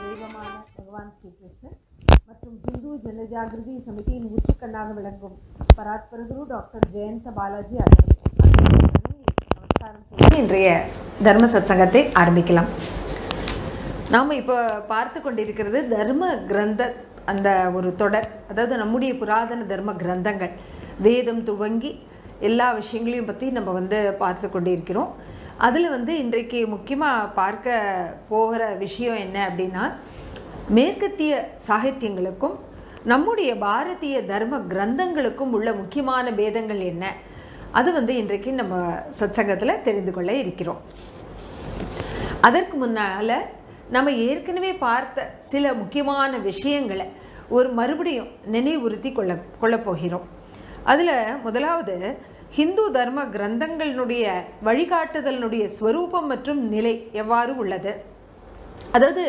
தெய்வமான பகவான் ஸ்ரீ கிருஷ்ணன் மற்றும் ஹிந்து ஜனஜாகிருதி சமிதியின் ஊற்றுக்கண்ணாக விளங்கும் பராத்பரகுரு டாக்டர் ஜெயந்த பாலாஜி அவர்கள். இன்றைய தர்ம சத்சங்கத்தை ஆரம்பிக்கலாம். நாம் இப்போ பார்த்து கொண்டிருக்கிறது தர்ம கிரந்த அந்த ஒரு தொடர் அதாவது நம்முடைய புராதன தர்ம கிரந்தங்கள். வேதம் துவங்கி எல்லா விஷயங்களையும் பற்றி நம்ம வந்து பார்த்து கொண்டிருக்கிறோம். அதில் வந்து இன்றைக்கு முக்கியமாக பார்க்க போகிற விஷயம் என்ன அப்படின்னா மேற்கத்திய சாகித்யங்களுக்கும் நம்முடைய பாரதிய தர்ம கிரந்தங்களுக்கும் உள்ள முக்கியமான பேதங்கள் என்ன? அது வந்து இன்றைக்கு நம்ம சத்சங்கத்தில் தெரிந்து கொள்ள இருக்கிறோம். அதற்கு முன்னால் நம்ம ஏற்கனவே பார்த்த சில முக்கியமான விஷயங்களை ஒரு மறுபடியும் நினைவுறுத்தி கொள்ள கொள்ளப் போகிறோம். அதில் முதலாவது ஹிந்து தர்ம கிரந்தங்களினுடைய வழிகாட்டுதலினுடைய ஸ்வரூபம் மற்றும் நிலை எவ்வாறு உள்ளது? அதாவது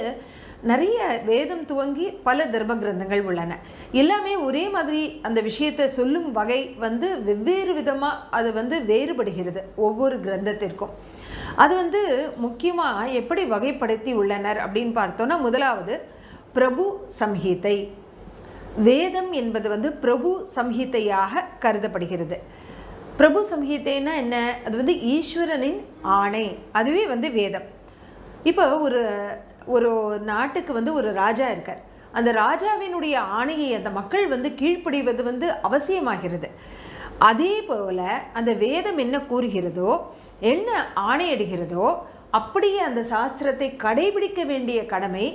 நிறைய வேதம் துவங்கி பல தர்ம கிரந்தங்கள் உள்ளன. எல்லாமே ஒரே மாதிரி அந்த விஷயத்தை சொல்லும் வகை வந்து வெவ்வேறு விதமாக அது வந்து வேறுபடுகிறது ஒவ்வொரு கிரந்தத்திற்கும். அது வந்து முக்கியமாக எப்படி வகைப்படுத்தி உள்ளனர் அப்படின்னு பார்த்தோன்னா முதலாவது பிரபு சம்ஹீதை வேதம் என்பது வந்து பிரபு சம்ஹிதையாக கருதப்படுகிறது. பிரபு சம்ஹிதைன்னா என்ன? அது வந்து ஈஸ்வரனின் ஆணை. அதுவே வந்து வேதம். இப்போ ஒரு ஒரு நாட்டுக்கு வந்து ஒரு ராஜா இருக்கார். அந்த ராஜாவினுடைய ஆணையை அந்த மக்கள் வந்து கீழ்ப்படிவது வந்து அவசியமாகிறது. அதே போல் அந்த வேதம் என்ன கூறுகிறதோ என்ன ஆணையிடுகிறதோ அப்படியே அந்த சாஸ்திரத்தை கடைபிடிக்க வேண்டிய கடமை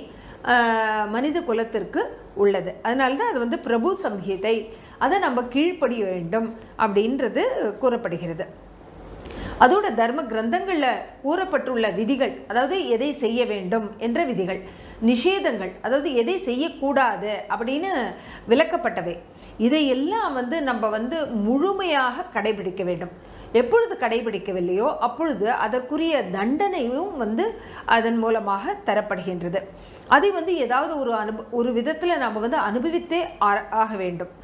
மனித குலத்திற்கு உள்ளது. அதனால தான் அது வந்து பிரபு சம்ஹிதை. அதை நம்ம கீழ்ப்படிய வேண்டும் அப்படின்றது கூறப்படுகிறது. அதோட தர்ம கிரந்தங்களில் கூறப்பட்டுள்ள விதிகள் அதாவது எதை செய்ய வேண்டும் என்ற விதிகள் நிஷேதங்கள் அதாவது எதை செய்யக்கூடாது அப்படின்னு விளக்கப்பட்டவை. இதையெல்லாம் வந்து நம்ம வந்து முழுமையாக கடைபிடிக்க வேண்டும். எப்பொழுது கடைபிடிக்கவில்லையோ அப்பொழுது அதற்குரிய தண்டனையும் வந்து அதன் மூலமாக தரப்படுகின்றது. அதை வந்து ஏதாவது ஒரு அனுப ஒரு விதத்தில் நாம் வந்து அனுபவித்தே ஆ- ஆக வேண்டும்.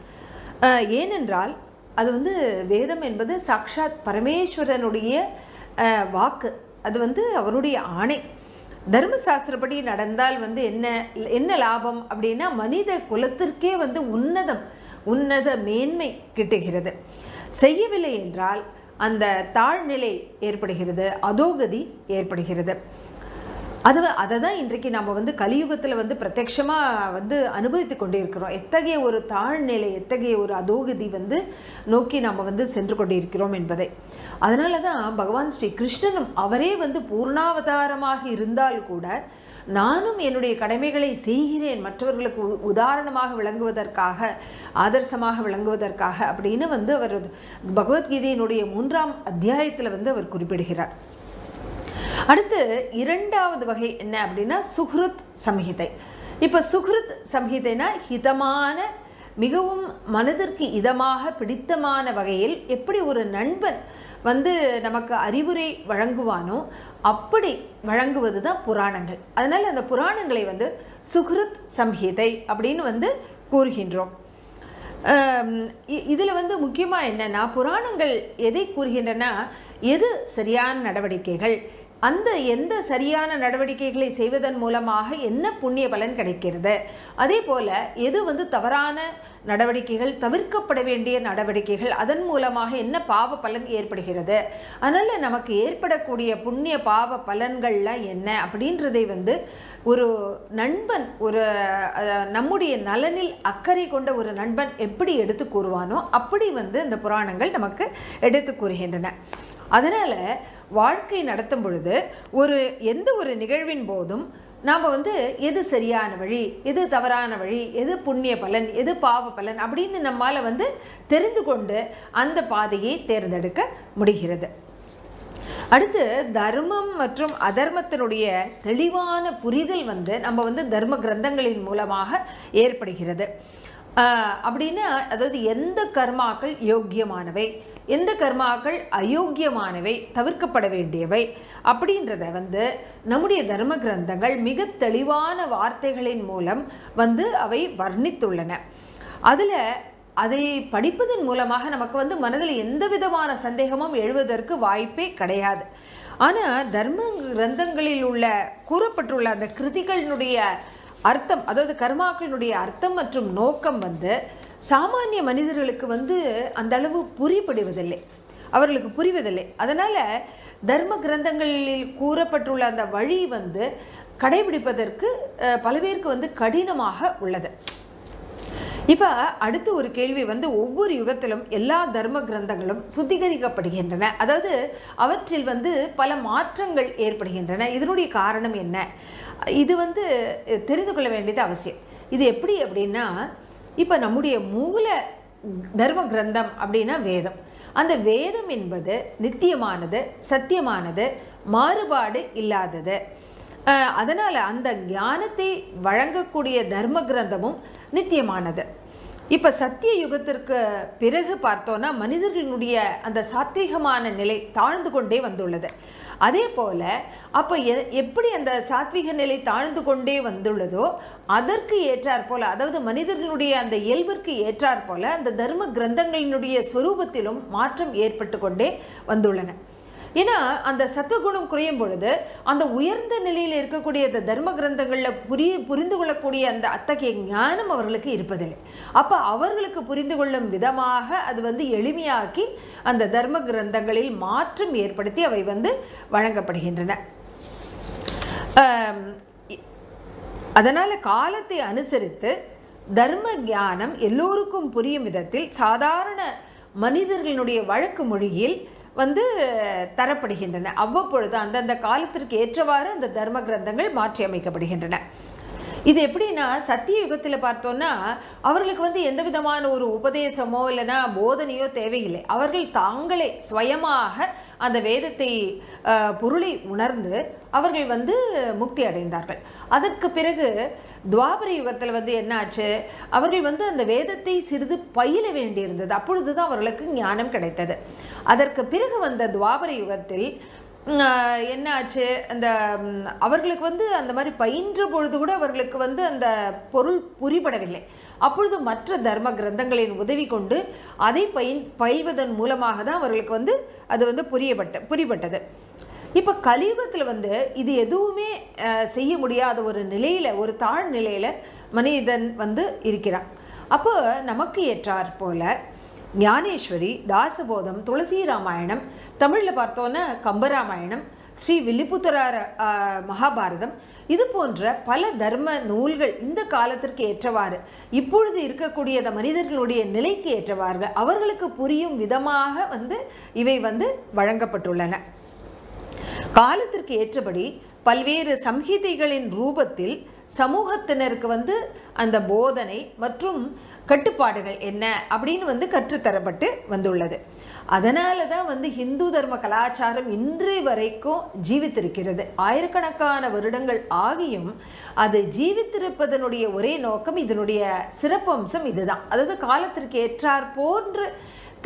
ஏனென்றால் அது வந்து வேதம் என்பது சாக்ஷாத் பரமேஸ்வரனுடைய வாக்கு. அது வந்து அவருடைய ஆணை. தர்மசாஸ்திரப்படி நடந்தால் வந்து என்ன என்ன லாபம் அப்படின்னா மனித குலத்திற்கே வந்து உன்னதம் உன்னத மேன்மை கிட்டுகிறது. செய்யவில்லை என்றால் அந்த தாழ்நிலை ஏற்படுகிறது அதோகதி ஏற்படுகிறது. அது அதை தான் இன்றைக்கு நம்ம வந்து கலியுகத்தில் வந்து பிரத்யக்ஷமாக வந்து அனுபவித்து கொண்டிருக்கிறோம். எத்தகைய ஒரு தாழ்நிலை எத்தகைய ஒரு அதோகதி வந்து நோக்கி நம்ம வந்து சென்று கொண்டிருக்கிறோம் என்பதை. அதனால தான் பகவான் ஸ்ரீ கிருஷ்ணனும் அவரே வந்து பூர்ணாவதாரமாக இருந்தால் கூட நானும் என்னுடைய கடமைகளை செய்கிறேன் மற்றவர்களுக்கு உ- உதாரணமாக விளங்குவதற்காக ஆதர்சமாக விளங்குவதற்காக அப்படின்னு வந்து அவர் பகவத்கீதையினுடைய மூன்றாம் அத்தியாயத்தில் வந்து அவர் குறிப்பிடுகிறார். அடுத்து இரண்டாவது வகை என்ன அப்படின்னா சுஹ்ருத் சம்ஹிதை. இப்போ சுஹ்ருத் சம்ஹிதைனா ஹிதமான மிகவும் மனதிற்கு இதமாக பிடித்தமான வகையில் எப்படி ஒரு நண்பன் வந்து நமக்கு அறிவுரை வழங்குவானோ அப்படி வழங்குவது தான் புராணங்கள். அதனால் அந்த புராணங்களை வந்து சுஹ்ருத் சம்ஹிதை அப்படின்னு வந்து கூறுகின்றோம். இதில் வந்து முக்கியமாக என்னென்னா புராணங்கள் எதை கூறுகின்றன எது சரியான நடவடிக்கைகள் அந்த எந்த சரியான நடவடிக்கைகளை செய்வதன் மூலமாக என்ன புண்ணிய பலன் கிடைக்கிறது? அதே போல் எது வந்து தவறான நடவடிக்கைகள் தவிர்க்கப்பட வேண்டிய நடவடிக்கைகள் அதன் மூலமாக என்ன பாவ பலன் ஏற்படுகிறது? அதனால் நமக்கு ஏற்படக்கூடிய புண்ணிய பாவ பலன்கள்லாம் என்ன? அப்படின்றதை வந்து ஒரு நண்பன் ஒரு நம்முடைய நலனில் அக்கறை கொண்ட ஒரு நண்பன் எப்படி எடுத்து கூறுவானோ அப்படி வந்து இந்த புராணங்கள் நமக்கு எடுத்து கூறுகின்றன. அதனால் வாழ்க்கை நடத்தும் பொழுது ஒரு எந்த ஒரு நிகழ்வின் போதும் நாம் வந்து எது சரியான வழி எது தவறான வழி எது புண்ணிய பலன் எது பாவ பலன் அப்படின்னு நம்மால் வந்து தெரிந்து கொண்டு அந்த பாதையை தேர்ந்தெடுக்க முடிகிறது. அடுத்து தர்மம் மற்றும் அதர்மத்தினுடைய தெளிவான புரிதல் வந்து நம்ம வந்து தர்ம கிரந்தங்களின் மூலமாக ஏற்படுகிறது. அப்படின்னா அதாவது எந்த கர்மாக்கள் யோக்கியமானவை? எந்த கர்மாக்கள் அயோக்கியமானவை? தவிர்க்கப்பட வேண்டியவை? அப்படின்றத வந்து நம்முடைய தர்ம கிரந்தங்கள் மிக தெளிவான வார்த்தைகளின் மூலம் வந்து அவை வர்ணித்துள்ளன. அதில் அதை படிப்பதன் மூலமாக நமக்கு வந்து மனதில் எந்த விதமான சந்தேகமும் எழுவதற்கு வாய்ப்பே கிடையாது. ஆனால் தர்ம கிரந்தங்களில் உள்ள கூறப்பட்டுள்ள அந்த கிருதிகளினுடைய அர்த்தம் அதாவது கர்மாக்களினுடைய அர்த்தம் மற்றும் நோக்கம் வந்து சாமானிய மனிதர்களுக்கு வந்து அந்த அளவு புரிபடுவதில்லை. அவர்களுக்கு புரிவதில்லை. அதனால் தர்ம கிரந்தங்களில் கூறப்பட்டுள்ள அந்த வழி வந்து கடைபிடிப்பதற்கு பல பேருக்கு வந்து கடினமாக உள்ளது. இப்போ அடுத்து ஒரு கேள்வி வந்து ஒவ்வொரு யுகத்திலும் எல்லா தர்ம கிரந்தங்களும் சுத்திகரிக்கப்படுகின்றன. அதாவது அவற்றில் வந்து பல மாற்றங்கள் ஏற்படுகின்றன. இதனுடைய காரணம் என்ன? இது வந்து தெரிந்து கொள்ள வேண்டியது அவசியம். இது எப்படி அப்படின்னா இப்போ நம்முடைய மூல தர்ம கிரந்தம் அப்படின்னா வேதம். அந்த வேதம் என்பது நித்தியமானது சத்தியமானது மாறுபாடு இல்லாதது. அதனால் அந்த ஞானத்தை வழங்கக்கூடிய தர்ம கிரந்தமும் நித்தியமானது. இப்போ சத்திய யுகத்திற்கு பிறகு பார்த்தோன்னா மனிதர்களுடைய அந்த சாத்வீகமான நிலை தாழ்ந்து கொண்டே வந்துள்ளது. அதே போல அப்போ எ எப்படி அந்த சாத்வீக நிலை தாழ்ந்து கொண்டே வந்துள்ளதோ அதற்கு ஏற்றாற்போல் அதாவது மனிதர்களுடைய அந்த இயல்பிற்கு ஏற்றாற்போல அந்த தர்ம கிரந்தங்களினுடைய சொரூபத்திலும் மாற்றம் ஏற்பட்டு கொண்டே வந்துள்ளன. ஏன்னா அந்த சத்துவகுணம் குறையும் பொழுது அந்த உயர்ந்த நிலையில் இருக்கக்கூடிய அந்த தர்ம கிரந்தங்களில் புரிய புரிந்து கொள்ளக்கூடிய அந்த அத்தகைய ஞானம் அவர்களுக்கு இருப்பதில்லை. அப்போ அவர்களுக்கு புரிந்து கொள்ளும் விதமாக அது வந்து எளிமையாக்கி அந்த தர்ம கிரந்தங்களில் மாற்றம் ஏற்படுத்தி அவை வந்து வழங்கப்படுகின்றன. அதனால் காலத்தை அனுசரித்து தர்ம ஞானம் எல்லோருக்கும் புரியும் விதத்தில் சாதாரண மனிதர்களுடைய வழக்கு மொழியில் வந்து தரப்படுகின்றன. அவ்வப்பொழுது அந்தந்த காலத்திற்கு ஏற்றவாறு அந்த தர்ம கிரந்தங்கள் மாற்றி அமைக்கப்படுகின்றன. இது எப்படின்னா சத்திய யுகத்தில் பார்த்தோன்னா அவர்களுக்கு வந்து எந்த விதமான ஒரு உபதேசமோ இல்லைன்னா போதனையோ தேவையில்லை. அவர்கள் தாங்களே சுயமாக அந்த வேதத்தை பொருளை உணர்ந்து அவர்கள் வந்து முக்தி அடைந்தார்கள். அதற்கு பிறகு துவாபர யுகத்தில் வந்து என்னாச்சு? அவர்கள் வந்து அந்த வேதத்தை சிறிது பயில வேண்டியிருந்தது. அப்பொழுது தான் அவர்களுக்கு ஞானம் கிடைத்தது. அதற்கு பிறகு வந்த துவாபர யுகத்தில் என்னாச்சு என்ன ஆச்சு அந்த அவர்களுக்கு வந்து அந்த மாதிரி பயின்ற பொழுது கூட அவர்களுக்கு வந்து அந்த பொருள் புரிபடவில்லை. அப்பொழுது மற்ற தர்ம கிரந்தங்களின் உதவி கொண்டு அதை பயின் பயில்வதன் மூலமாக தான் அவர்களுக்கு வந்து அது வந்து புரியப்பட்ட புரிபட்டது. இப்போ கலியுகத்தில் வந்து இது எதுவுமே செய்ய முடியாத ஒரு நிலையில் ஒரு தாழ் நிலையில் மனிதன் வந்து இருக்கிறான். அப்போ நமக்கு ஏற்றாற் போல ஞானேஸ்வரி தாசபோதம் துளசி ராமாயணம் தமிழில் பார்த்தோன்னா கம்பராமாயணம் ஸ்ரீ வில்லிபுத்தரார மகாபாரதம் இது போன்ற பல தர்ம நூல்கள் இந்த காலத்திற்கு ஏற்றவாறு இப்பொழுது இருக்கக்கூடிய மனிதர்களுடைய நிலைக்கு ஏற்றவாறு அவர்களுக்கு புரியும் விதமாக வந்து இவை வந்து வழங்கப்பட்டுள்ளன. காலத்திற்கு ஏற்றபடி பல்வேறு சம்ஹிதைகளின் ரூபத்தில் சமூகத்தினருக்கு வந்து அந்த போதனை மற்றும் கட்டுப்பாடுகள் என்ன அப்படின்னு வந்து கற்றுத்தரப்பட்டு வந்துள்ளது. அதனால தான் வந்து ஹிந்து தர்ம கலாச்சாரம் இன்று வரைக்கும் ஜீவித்திருக்கிறது. ஆயிரக்கணக்கான வருடங்கள் ஆகியும் அது ஜீவித்திருப்பதனுடைய ஒரே நோக்கம் இதனுடைய சிறப்பம்சம் இதுதான். அதாவது காலத்திற்கு ஏற்றார் போன்று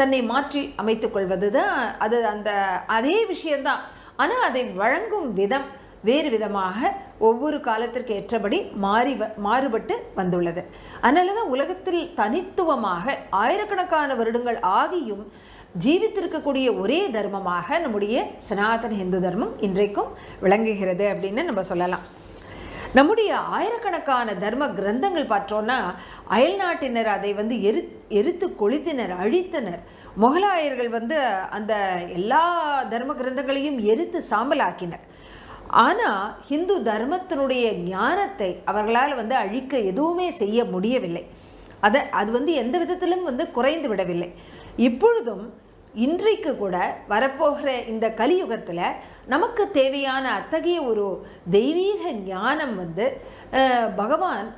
தன்னை மாற்றி அமைத்துக் கொள்வது தான் அது அந்த அதே விஷயம்தான். ஆனால் அதை வழங்கும் விதம் வேறு விதமாக ஒவ்வொரு காலத்திற்கு ஏற்றபடி மாறி வ- மாறுபட்டு வந்துள்ளது. அதனால தான் உலகத்தில் தனித்துவமாக ஆயிரக்கணக்கான வருடங்கள் ஆகியும் ஜீவித்திருக்கக்கூடிய ஒரே தர்மமாக நம்முடைய சனாதன இந்து தர்மம் இன்றைக்கும் விளங்குகிறது அப்படின்னு நம்ம சொல்லலாம். நம்முடைய ஆயிரக்கணக்கான தர்ம கிரந்தங்கள் பார்த்தோன்னா அயல்நாட்டினர் அதை வந்து எரி எரித்து கொளித்தினர் அழித்தனர். முகலாயர்கள் வந்து அந்த எல்லா தர்ம கிரந்தங்களையும் எரித்து சாம்பலாக்கினர். ஆனால் ஹிந்து தர்மத்தினுடைய ஞானத்தை அவர்களால் வந்து அழிக்க எதுவுமே செய்ய முடியவில்லை. அதை அது வந்து எந்த விதத்திலும் வந்து குறைந்து விடவில்லை. இப்பொழுதும் இன்றைக்கு கூட வரப்போகிற இந்த கலியுகத்தில் நமக்கு தேவையான அத்தகைய ஒரு தெய்வீக ஞானம் வந்து பகவான்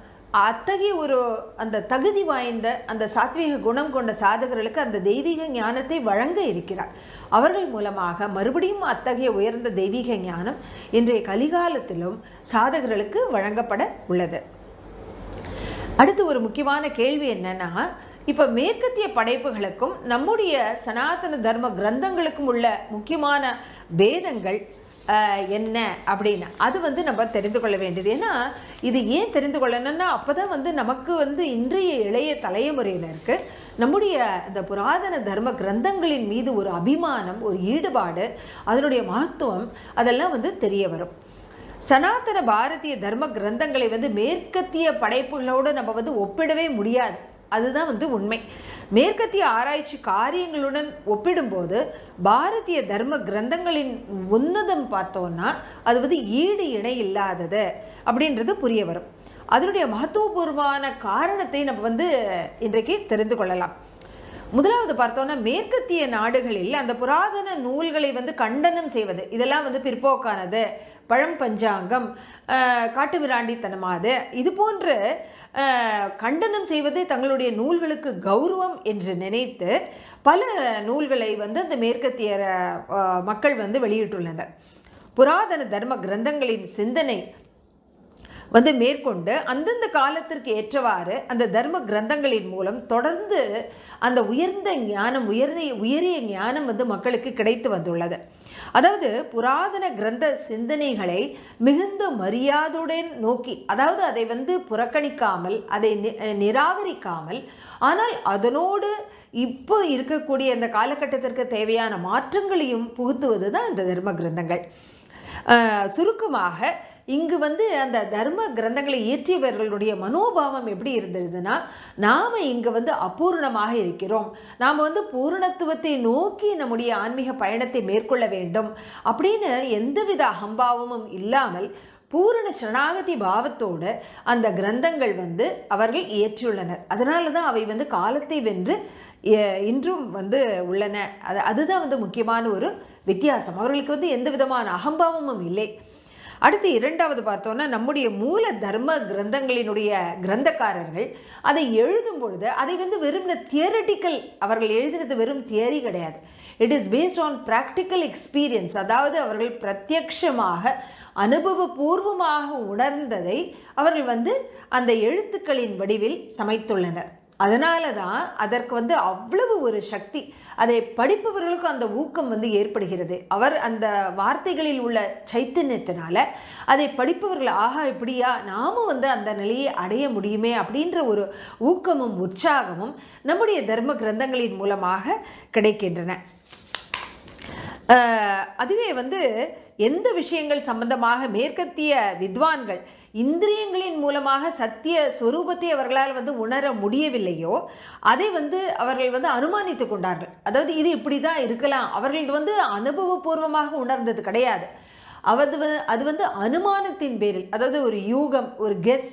அத்தகைய ஒரு அந்த தகுதி வாய்ந்த அந்த சாத்வீக குணம் கொண்ட சாதகர்களுக்கு அந்த தெய்வீக ஞானத்தை வழங்க இருக்கிறார். அவர்கள் மூலமாக மறுபடியும் அத்தகைய உயர்ந்த தெய்வீக ஞானம் இன்றைய கலிகாலத்திலும் சாதகர்களுக்கு வழங்கப்பட உள்ளது. அடுத்து ஒரு முக்கியமான கேள்வி என்னன்னா இப்போ மேற்கத்திய படைப்புகளுக்கும் நம்முடைய சனாதன தர்ம கிரந்தங்களுக்கும் உள்ள முக்கியமான பேதங்கள் என்ன அப்படின்னு. அது வந்து நம்ம தெரிந்து கொள்ள வேண்டியது. ஏன்னா இது ஏன் தெரிந்து கொள்ளணும்னா அப்போ தான் வந்து நமக்கு வந்து இன்றைய இளைய தலைமுறையினருக்கு நம்முடைய இந்த புராதன தர்ம கிரந்தங்களின் மீது ஒரு அபிமானம் ஒரு ஈடுபாடு அதனுடைய மகத்துவம் அதெல்லாம் வந்து தெரிய வரும். சனாதன பாரதிய தர்ம கிரந்தங்களை வந்து மேற்கத்திய படைப்புகளோடு நம்ம வந்து ஒப்பிடவே முடியாது. அதுதான் வந்து உண்மை. மேற்கத்திய ஆராய்ச்சி காரியங்களுடன் ஒப்பிடும்போது பாரதிய தர்ம கிரந்தங்களின் உன்னதம் பார்த்தோன்னா அது வந்து ஈடு இணை இல்லாதது அப்படின்றது புரிய வரும். அதனுடைய மகத்துவபூர்வமான காரணத்தை நம்ம வந்து இன்றைக்கு தெரிந்து கொள்ளலாம். முதலாவது பார்த்தோன்னா மேற்கத்திய நாடுகளில் அந்த புராதன நூல்களை வந்து கண்டனம் செய்வது. இதெல்லாம் வந்து பிற்போக்கானது. பழம் பஞ்சாங்கம் ஆஹ், காட்டுமிராண்டித்தனமாது. இது போன்று கண்டனம் செய்வது தங்களுடைய நூல்களுக்கு கௌரவம் என்று நினைத்து பல நூல்களை வந்து அந்த மேற்கத்திய மக்கள் வந்து வெளியிட்டுள்ளனர். புராதன தர்ம கிரந்தங்களின் சிந்தனை வந்து மேற்கொண்டு அந்தந்த காலத்திற்கு ஏற்றவாறு அந்த தர்ம கிரந்தங்களின் மூலம் தொடர்ந்து அந்த உயர்ந்த ஞானம் உயர்ந்த உயரிய ஞானம் வந்து மக்களுக்கு கிடைத்து வந்துள்ளது. அதாவது புராதன கிரந்த சிந்தனைகளை மிகுந்த மரியாதையுடன் நோக்கி அதாவது அதை வந்து புறக்கணிக்காமல் அதை நி- நிராகரிக்காமல் ஆனால் அதனோடு இப்போ இருக்கக்கூடிய அந்த காலகட்டத்திற்கு தேவையான மாற்றங்களையும் புகுத்துவது தான் இந்த தர்ம கிரந்தங்கள். சுருக்கமாக இங்கு வந்து அந்த தர்ம கிரந்தங்களை இயற்றியவர்களுடைய மனோபாவம் எப்படி இருந்ததுன்னா நாம் இங்கே வந்து அபூர்ணமாக இருக்கிறோம். நாம் வந்து பூரணத்துவத்தை நோக்கி நம்முடைய ஆன்மீக பயணத்தை மேற்கொள்ள வேண்டும். அப்படின்னு எந்தவித அகம்பாவமும் இல்லாமல் பூரண சரணாகதி பாவத்தோடு அந்த கிரந்தங்கள் வந்து அவர்கள் இயற்றியுள்ளனர். அதனால தான் அவை வந்து காலத்தை வென்று இன்றும் வந்து உள்ளன. அது அதுதான் வந்து முக்கியமான ஒரு வித்தியாசம். அவர்களுக்கு வந்து எந்த விதமான அகம்பாவமும் இல்லை. அடுத்து இரண்டாவது பார்த்தோன்னா நம்முடைய மூல தர்ம கிரந்தங்களினுடைய கிரந்தக்காரர்கள். அதை எழுதும் பொழுது அதை வந்து வெறும் தியரட்டிக்கல் அவர்கள் எழுதினது வெறும் தியரி கிடையாது. It is based on practical experience அதாவது அவர்கள் பிரத்யக்ஷமாக அனுபவபூர்வமாக உணர்ந்ததை அவர்கள் வந்து அந்த எழுத்துக்களின் வடிவில் சமைத்துள்ளனர். அதனால தான் அதற்கு வந்து அவ்வளவு ஒரு சக்தி. அதை படிப்பவர்களுக்கும் அந்த ஊக்கம் வந்து ஏற்படுகிறது. அவர் அந்த வார்த்தைகளில் உள்ள சைத்தன்யத்தினால அதை படிப்பவர்கள் ஆகா இப்படியா? நாமும் வந்து அந்த நிலையை அடைய முடியுமே? அப்படின்ற ஒரு ஊக்கமும் உற்சாகமும் நம்முடைய தர்ம கிரந்தங்களின் மூலமாக கிடைக்கின்றன. அதுவே வந்து எந்த விஷயங்கள் சம்பந்தமாக மேற்கத்திய வித்வான்கள் இந்திரியங்களின் மூலமாக சத்திய சொரூபத்தை அவர்களால் வந்து உணர முடியவில்லையோ அதை வந்து அவர்கள் வந்து அனுமானித்து கொண்டார்கள். அதாவது இது இப்படி தான் இருக்கலாம். அவர்கள் வந்து அனுபவபூர்வமாக உணர்ந்தது கிடையாது. அவது அது வந்து அனுமானத்தின் பேரில் அதாவது ஒரு யூகம் ஒரு கெஸ்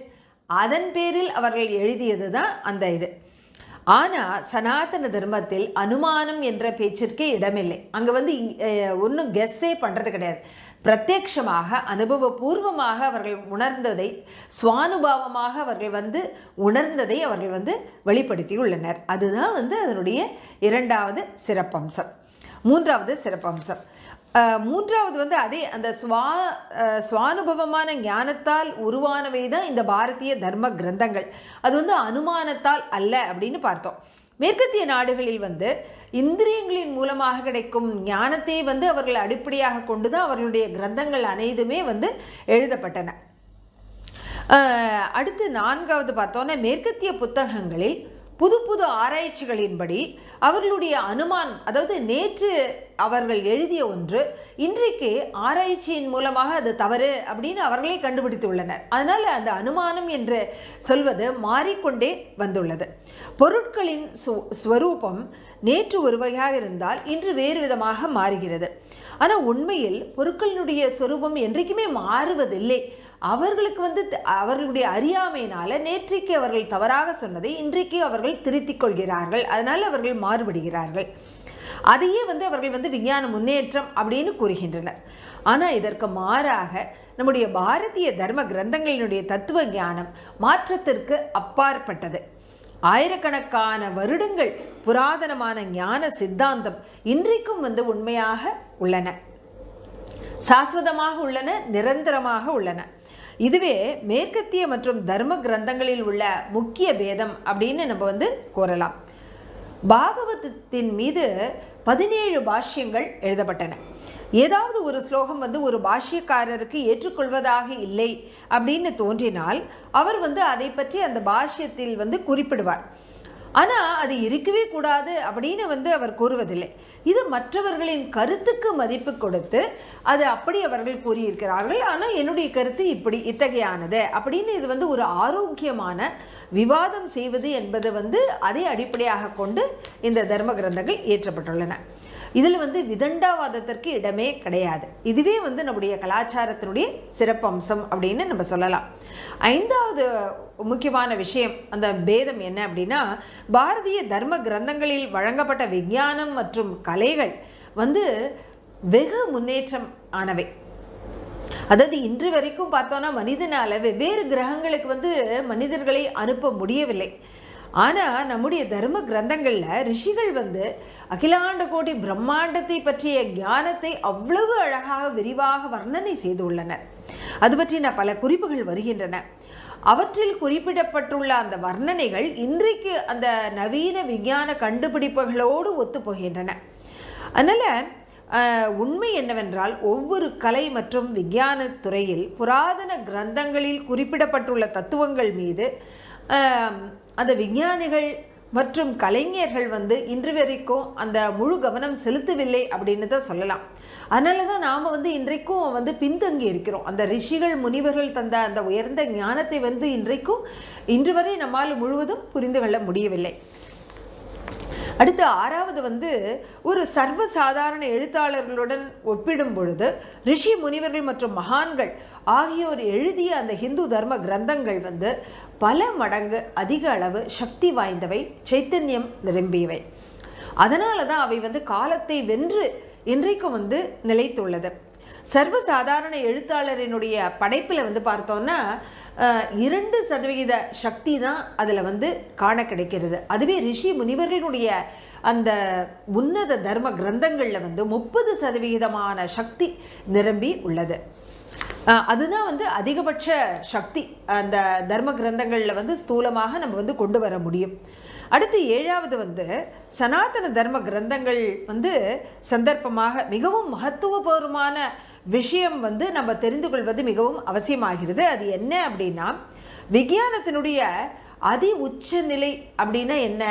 அதன் பேரில் அவர்கள் எழுதியது தான் அந்த இது. ஆனால் சனாதன தர்மத்தில் அனுமானம் என்ற பேச்சிற்கே இடமில்லை. அங்கே வந்து ஒன்றும் கெஸ்ஸே பண்ணுறது கிடையாது. பிரத்யக்ஷமாக அனுபவபூர்வமாக அவர்கள் உணர்ந்ததை சுவானுபாவமாக அவர்கள் வந்து உணர்ந்ததை அவர்கள் வந்து வெளிப்படுத்தி உள்ளனர் அதுதான் வந்து அதனுடைய இரண்டாவது சிறப்பம்சம். மூன்றாவது சிறப்பம்சம். மூன்றாவது வந்து அதே அந்த சுவா சுவானுபவமான ஞானத்தால் உருவானவை தான் இந்த பாரதிய தர்ம கிரந்தங்கள். அது வந்து அனுமானத்தால் அல்ல அப்படின்னு பார்த்தோம். மேற்கத்திய நாடுகளில் வந்து இந்திரியங்களின் மூலமாக கிடைக்கும் ஞானத்தை வந்து அவர்கள் அடிப்படையாக கொண்டு தான் அவர்களுடைய கிரந்தங்கள் அனைத்துமே வந்து எழுதப்பட்டன. அடுத்து நான்காவது பார்த்தோன்னா மேற்கத்திய புத்தகங்களில் புது புது ஆராய்ச்சிகளின்படி அவர்களுடைய அனுமானம் அதாவது நேற்று அவர்கள் எழுதிய ஒன்று இன்றைக்கு ஆராய்ச்சியின் மூலமாக அது தவறு அப்படின்னு அவர்களே கண்டுபிடித்துள்ளனர். அதனால் அந்த அனுமானம் என்று சொல்வது மாறிக்கொண்டே வந்துள்ளது. பொருட்களின் சு ஸ்வரூபம் நேற்று ஒரு வகையாக இருந்தால் இன்று வேறு விதமாக மாறுகிறது. ஆனால் உண்மையில் பொருட்களினுடைய சொரூபம் என்றைக்குமே மாறுவதில்லை. அவர்களுக்கு வந்து த- அவர்களுடைய அறியாமையினால நேற்றைக்கு அவர்கள் தவறாக சொன்னதை இன்றைக்கு அவர்கள் திருத்திக் கொள்கிறார்கள். அதனால் அவர்கள் மாறுபடுகிறார்கள். அதையே வந்து அவர்கள் வந்து விஞ்ஞான முன்னேற்றம் அப்படின்னு கூறுகின்றனர். ஆனால் இதற்கு மாறாக நம்முடைய பாரதிய தர்ம கிரந்தங்களினுடைய தத்துவ ஞானம் மாற்றத்திற்கு அப்பாற்பட்டது. ஆயிரக்கணக்கான வருடங்கள் புராதனமான ஞான சித்தாந்தம் இன்றைக்கும் வந்து உண்மையாக உள்ளன. சாஸ்வதமாக உள்ளன நிரந்தரமாக உள்ளன. இதுவே மேற்கத்திய மற்றும் தர்ம கிரந்தங்களில் உள்ள முக்கிய பேதம் அப்படின்னு நம்ம வந்து கூறலாம். பாகவதத்தின் மீது பதினேழு பாஷ்யங்கள் எழுதப்பட்டன. ஏதாவது ஒரு ஸ்லோகம் வந்து ஒரு பாஷ்யக்காரருக்கு ஏற்றுக்கொள்வதாக இல்லை அப்படின்னு தோன்றினால் அவர் வந்து அதை பற்றி அந்த பாஷ்யத்தில் வந்து குறிப்பிடுவார். ஆனால் அது இருக்கவே கூடாது அப்படின்னு வந்து அவர் கூறுவதில்லை. இது மற்றவர்களின் கருத்துக்கு மதிப்பு கொடுத்து அது அப்படி அவர்கள் கூறியிருக்கிறார்கள். ஆனால் என்னுடைய கருத்து இப்படி இத்தகையானது அப்படின்னு இது வந்து ஒரு ஆரோக்கியமான விவாதம் செய்வது என்பது வந்து அதை அடிப்படையாக கொண்டு இந்த தர்ம கிரந்தங்கள் இயற்றப்பட்டுள்ளன. இதில் வந்து விதண்டாவாதத்திற்கு இடமே கிடையாது. இதுவே வந்து நம்முடைய கலாச்சாரத்தினுடைய சிறப்பம்சம் அப்படின்னு நம்ம சொல்லலாம். ஐந்தாவது முக்கியமான விஷயம் அந்த பேதம் என்ன அப்படின்னா பாரதிய தர்ம கிரந்தங்களில் வழங்கப்பட்ட விஞ்ஞானம் மற்றும் கலைகள் வந்து வெகு முன்னேற்றம் ஆனவை. அதாவது இன்று வரைக்கும் பார்த்தோன்னா மனிதனால் வெவ்வேறு கிரகங்களுக்கு வந்து மனிதர்களை அனுப்ப முடியவில்லை. ஆனால் நம்முடைய தர்ம கிரந்தங்களில் ரிஷிகள் வந்து அகிலாண்ட கோடி பிரம்மாண்டத்தை பற்றிய ஞானத்தை அவ்வளவு அழகாக விரிவாக வர்ணனை செய்துள்ளனர் அது பற்றின பல குறிப்புகள் வருகின்றன. அவற்றில் குறிப்பிடப்பட்டுள்ள அந்த வர்ணனைகள் இன்றைக்கு அந்த நவீன விஞ்ஞான கண்டுபிடிப்புகளோடு ஒத்துப்போகின்றன. அதனால் உண்மை என்னவென்றால் ஒவ்வொரு கலை மற்றும் விஞ்ஞான துறையில் புராதன கிரந்தங்களில் குறிப்பிடப்பட்டுள்ள தத்துவங்கள் மீது அந்த விஞ்ஞானிகள் மற்றும் கலைஞர்கள் வந்து இன்று வரைக்கும் அந்த முழு கவனம் செலுத்தவில்லை அப்படின்னு தான் சொல்லலாம். அதனால தான் நாம் வந்து இன்றைக்கும் வந்து பின்தங்கி இருக்கிறோம். அந்த ரிஷிகள் முனிவர்கள் தந்த அந்த உயர்ந்த ஞானத்தை வந்து இன்றைக்கும் இன்று வரை நம்மால் முழுவதும் புரிந்து கொள்ள முடியவில்லை. அடுத்து ஆறாவது வந்து ஒரு சர்வசாதாரண எழுத்தாளர்களுடன் ஒப்பிடும் பொழுது ரிஷி முனிவர்கள் மற்றும் மகான்கள் ஆகியோர் எழுதிய அந்த ஹிந்து தர்ம கிரந்தங்கள் வந்து பல மடங்கு அதிக அளவு சக்தி வாய்ந்தவை சைத்தன்யம் நிரம்பியவை. அதனால தான் அவை வந்து காலத்தை வென்று இன்றைக்கும் வந்து நிலைத்துள்ளது. சர்வசாதாரண எழுத்தாளரினுடைய படைப்பில் வந்து பார்த்தோன்னா இரண்டு சதவிகித சக்தி தான் அதில் வந்து காண கிடைக்கிறது. அதுவே ரிஷி முனிவர்களுடைய அந்த உன்னத தர்ம கிரந்தங்களில் வந்து முப்பது சதவிகிதமான சக்தி நிரம்பி உள்ளது. அதுதான் வந்து அதிகபட்ச சக்தி. அந்த தர்ம கிரந்தங்களில் வந்து ஸ்தூலமாக நம்ம வந்து கொண்டு வர முடியும். அடுத்து ஏழாவது வந்து சனாதன தர்ம கிரந்தங்கள் வந்து சந்தர்ப்பமாக மிகவும் மகத்துவபூர்வமான விஷயம் வந்து நம்ம தெரிந்து கொள்வது மிகவும் அவசியமாகிறது. அது என்ன அப்படின்னா விஞ்ஞானத்தினுடைய அதி உச்ச நிலை அப்படின்னா என்ன?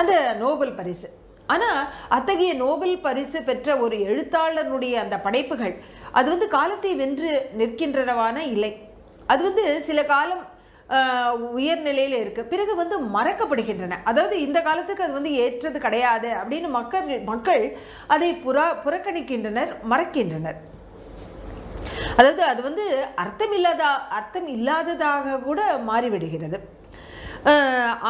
அந்த நோபல் பரிசு. ஆனால் அத்தகைய நோபல் பரிசு பெற்ற ஒரு எழுத்தாளனுடைய அந்த படைப்புகள் அது வந்து காலத்தை வென்று நிற்கின்றனவான இல்லை. அது வந்து சில காலம் உயர்நிலையில் இருக்குது பிறகு வந்து மறக்கப்படுகின்றன. அதாவது இந்த காலத்துக்கு அது வந்து ஏற்றது கிடையாது அப்படின்னு மக்கள் மக்கள் அதை புறா புறக்கணிக்கின்றனர் மறக்கின்றனர். அதாவது அது வந்து அர்த்தமில்லாத அர்த்தம் இல்லாததாக கூட மாறிவிடுகிறது.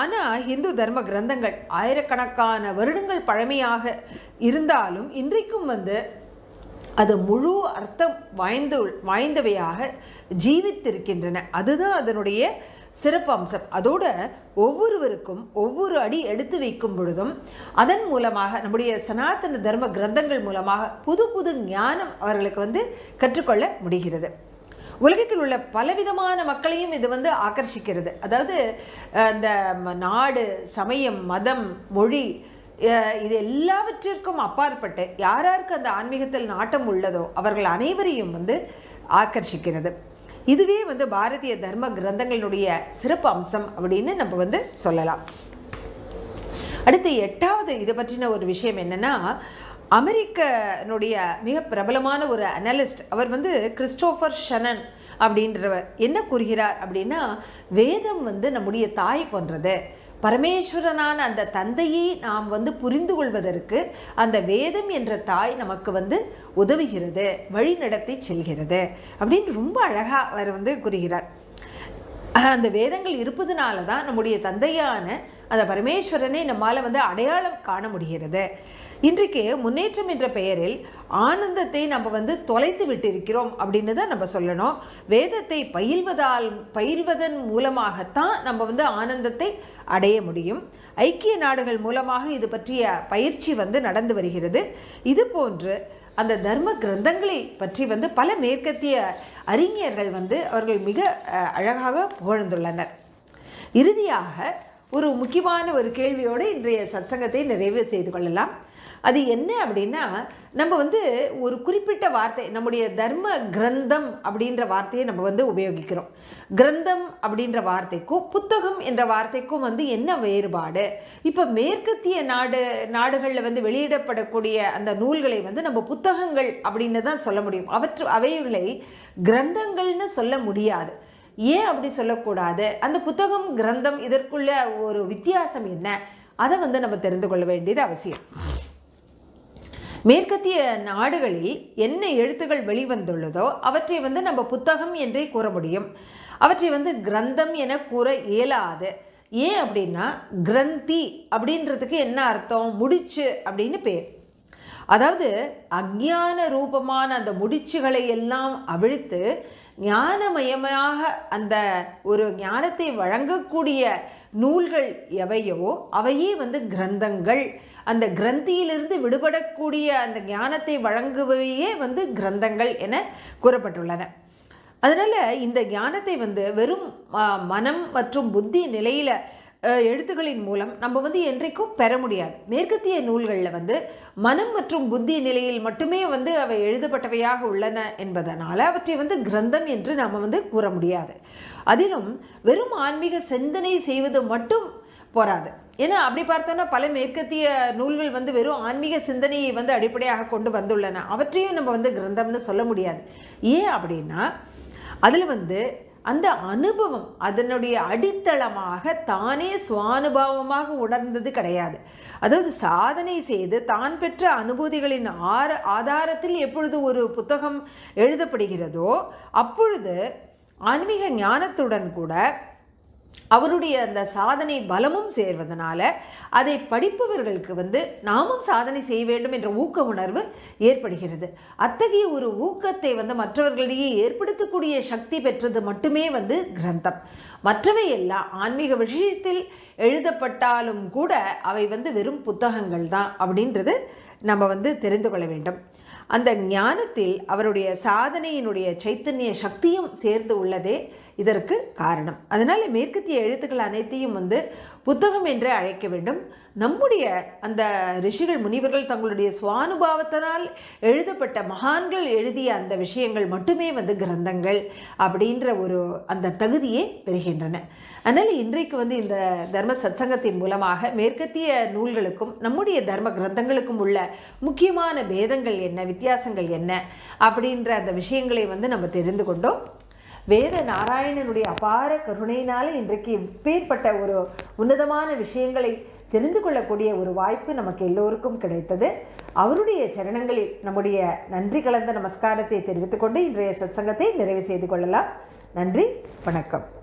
ஆனால் ஹிந்து தர்ம கிரந்தங்கள் ஆயிரக்கணக்கான வருடங்கள் பழமையாக இருந்தாலும் இன்றைக்கும் வந்து அது முழு அர்த்தம் வாய்ந்து வாய்ந்தவையாக ஜீவித்திருக்கின்றன. அதுதான் அதனுடைய சிறப்பு அம்சம் அதோட ஒவ்வொருவருக்கும் ஒவ்வொரு அடி எடுத்து வைக்கும் பொழுதும் அதன் மூலமாக நம்முடைய சனாதன தர்ம கிரந்தங்கள் மூலமாக புது புது ஞானம் அவர்களுக்கு வந்து கற்றுக்கொள்ள முடிகிறது. உலகத்தில் உள்ள பலவிதமான மக்களையும் இது வந்து ஆக்கர்ஷிக்கிறது அதாவது அந்த இந்த நாடு சமயம் மதம் மொழி இது எல்லாவற்றிற்கும் அப்பாற்பட்டு யாராருக்கு அந்த ஆன்மீகத்தில் நாட்டம் உள்ளதோ அவர்கள் அனைவரையும் வந்து ஆக்கர்ஷிக்கிறது. இதுவே வந்து பாரதிய தர்ம கிரந்தங்களினுடைய சிறப்பு அம்சம் அப்படின்னு நம்ம வந்து சொல்லலாம். அடுத்து எட்டாவது இதை பற்றின ஒரு விஷயம் என்னன்னா அமெரிக்கனுடைய மிக பிரபலமான ஒரு அனலிஸ்ட் அவர் வந்து கிறிஸ்டோஃபர் ஷனன் அப்படின்றவர். என்ன கூறுகிறார் அப்படின்னா வேதம் வந்து நம்முடைய தாய் போன்றது. பரமேஸ்வரனான அந்த தந்தையை நாம் வந்து புரிந்து கொள்வதற்கு அந்த வேதம் என்ற தாய் நமக்கு வந்து உதவுகிறது வழி நடத்தி செல்கிறது அப்படின்னு ரொம்ப அழகாக அவர் வந்து கூறுகிறார். அந்த வேதங்கள் இருப்பதனால தான் நம்முடைய தந்தையான அந்த பரமேஸ்வரனை நம்மால் வந்து அடையாளம் காண முடிகிறது. இன்றைக்கு முன்னேற்றம் என்ற பெயரில் ஆனந்தத்தை நம்ம வந்து தொலைத்து விட்டிருக்கிறோம் அப்படின்னு தான் நம்ம சொல்லணும். வேதத்தை பயில்வதால் பயில்வதன் மூலமாகத்தான் நம்ம வந்து ஆனந்தத்தை அடைய முடியும். ஐக்கிய நாடுகள் மூலமாக இது பற்றிய பயிற்சி வந்து நடந்து வருகிறது. இது போன்று அந்த தர்ம கிரந்தங்களை பற்றி வந்து பல மேற்கத்திய அறிஞர்கள் வந்து அவர்கள் மிக அழகாக புகழ்ந்துள்ளனர். இறுதியாக ஒரு முக்கியமான ஒரு கேள்வியோடு இன்றைய சத்சங்கத்தை நிறைவு செய்து கொள்ளலாம். அது என்ன அப்படின்னா நம்ம வந்து ஒரு குறிப்பிட்ட வார்த்தை நம்முடைய தர்ம கிரந்தம் அப்படின்ற வார்த்தையை நம்ம வந்து உபயோகிக்கிறோம். கிரந்தம் அப்படின்ற வார்த்தைக்கும் புத்தகம் என்ற வார்த்தைக்கும் வந்து என்ன வேறுபாடு? இப்போ மேற்கத்திய நாடு நாடுகளில் வந்து வெளியிடப்படக்கூடிய அந்த நூல்களை வந்து நம்ம புத்தகங்கள் அப்படின்னு தான் சொல்ல முடியும். அவற்று அவைகளை கிரந்தங்கள்னு சொல்ல முடியாது. ஏன் அப்படி சொல்லக்கூடாது? அந்த புத்தகம் கிரந்தம் இதற்குள்ள ஒரு வித்தியாசம் என்ன? அதை வந்து நம்ம தெரிந்து கொள்ள வேண்டியது அவசியம். மேற்கத்திய நாடுகளில் என்ன எழுத்துக்கள் வெளிவந்துள்ளதோ அவற்றை வந்து நம்ம புத்தகம் என்றே கூற முடியும். அவற்றை வந்து கிரந்தம் என கூற இயலாது. ஏன் அப்படின்னா கிரந்தி அப்படின்றதுக்கு என்ன அர்த்தம்? முடிச்சு அப்படின்னு பேர். அதாவது அஜான ரூபமான அந்த முடிச்சுகளை எல்லாம் அவிழ்த்து ஞானமயமாக அந்த ஒரு ஞானத்தை வழங்கக்கூடிய நூல்கள் எவையோ அவையே வந்து கிரந்தங்கள். அந்த கிரந்தியிலிருந்து விடுபடக்கூடிய அந்த ஞானத்தை வழங்குவையே வந்து கிரந்தங்கள் என கூறப்பட்டுள்ளன. அதனால் இந்த ஞானத்தை வந்து வெறும் மனம் மற்றும் புத்தி நிலையில் எழுத்துக்களின் மூலம் நம்ம வந்து என்றைக்கும் பெற முடியாது. மேற்கத்திய நூல்களில் வந்து மனம் மற்றும் புத்தி நிலையில் மட்டுமே வந்து அவை எழுதப்பட்டவையாக உள்ளன என்பதனால் அவற்றை வந்து கிரந்தம் என்று நாம் வந்து கூற முடியாது. அதிலும் வெறும் ஆன்மீக சிந்தனை செய்வது மட்டும் போராது. ஏன்னா அப்படி பார்த்தோன்னா பல மேற்கத்திய நூல்கள் வந்து வெறும் ஆன்மீக சிந்தனையை வந்து அடிப்படையாக கொண்டு வந்துள்ளன. அவற்றையும் நம்ம வந்து கிரந்தம்னு சொல்ல முடியாது. ஏன் அப்படின்னா அதில் வந்து அந்த அனுபவம் அதனுடைய அடித்தளமாக தானே சுவானுபவமாக உணர்ந்தது கிடையாது. அதாவது சாதனை செய்து தான் பெற்ற அனுபூதிகளின் ஆர ஆதாரத்தில் எப்பொழுது ஒரு புத்தகம் எழுதப்படுகிறதோ அப்பொழுது ஆன்மீக ஞானத்துடன் கூட அவருடைய அந்த சாதனை பலமும் சேர்வதனால அதை படிப்பவர்களுக்கு வந்து நாமும் சாதனை செய்ய வேண்டும் என்ற ஊக்க உணர்வு ஏற்படுகிறது. அத்தகைய ஒரு ஊக்கத்தை வந்து மற்றவர்களிடையே ஏற்படுத்தக்கூடிய சக்தி பெற்றது மட்டுமே வந்து கிரந்தம். மற்றவை எல்லாம் ஆன்மீக விஷயத்தில் எழுதப்பட்டாலும் கூட அவை வந்து வெறும் புத்தகங்கள் தான் அப்படின்றது நம்ம வந்து தெரிந்து கொள்ள வேண்டும். அந்த ஞானத்தில் அவருடைய சாதனையினுடைய சைத்தன்ய சக்தியும் சேர்ந்து உள்ளதே இதற்கு காரணம். அதனால் மேற்கத்திய எழுத்துக்கள் அனைத்தையும் வந்து புத்தகம் என்றே அழைக்க வேண்டும். நம்முடைய அந்த ரிஷிகள் முனிவர்கள் தங்களுடைய சுவானுபாவத்தினால் எழுதப்பட்ட மகான்கள் எழுதிய அந்த விஷயங்கள் மட்டுமே வந்து கிரந்தங்கள் அப்படின்ற ஒரு அந்த தகுதியை பெறுகின்றன. அதனால் இன்றைக்கு வந்து இந்த தர்ம சத்சங்கத்தின் மூலமாக மேற்கத்திய நூல்களுக்கும் நம்முடைய தர்ம கிரந்தங்களுக்கும் உள்ள முக்கியமான பேதங்கள் என்ன வித்தியாசங்கள் என்ன அப்படின்ற அந்த விஷயங்களை வந்து நம்ம தெரிந்து கொண்டோம். வேத நாராயணனுடைய அபார கருணையினால இன்றைக்கு இப்பேற்பட்ட ஒரு உன்னதமான விஷயங்களை தெரிந்து கொள்ளக்கூடிய ஒரு வாய்ப்பு நமக்கு எல்லோருக்கும் கிடைத்தது. அவருடைய சரணங்களில் நம்முடைய நன்றி கலந்த நமஸ்காரத்தை தெரிவித்துக்கொண்டு இன்றைய சத்சங்கத்தை நிறைவு செய்து கொள்ளலாம். நன்றி வணக்கம்.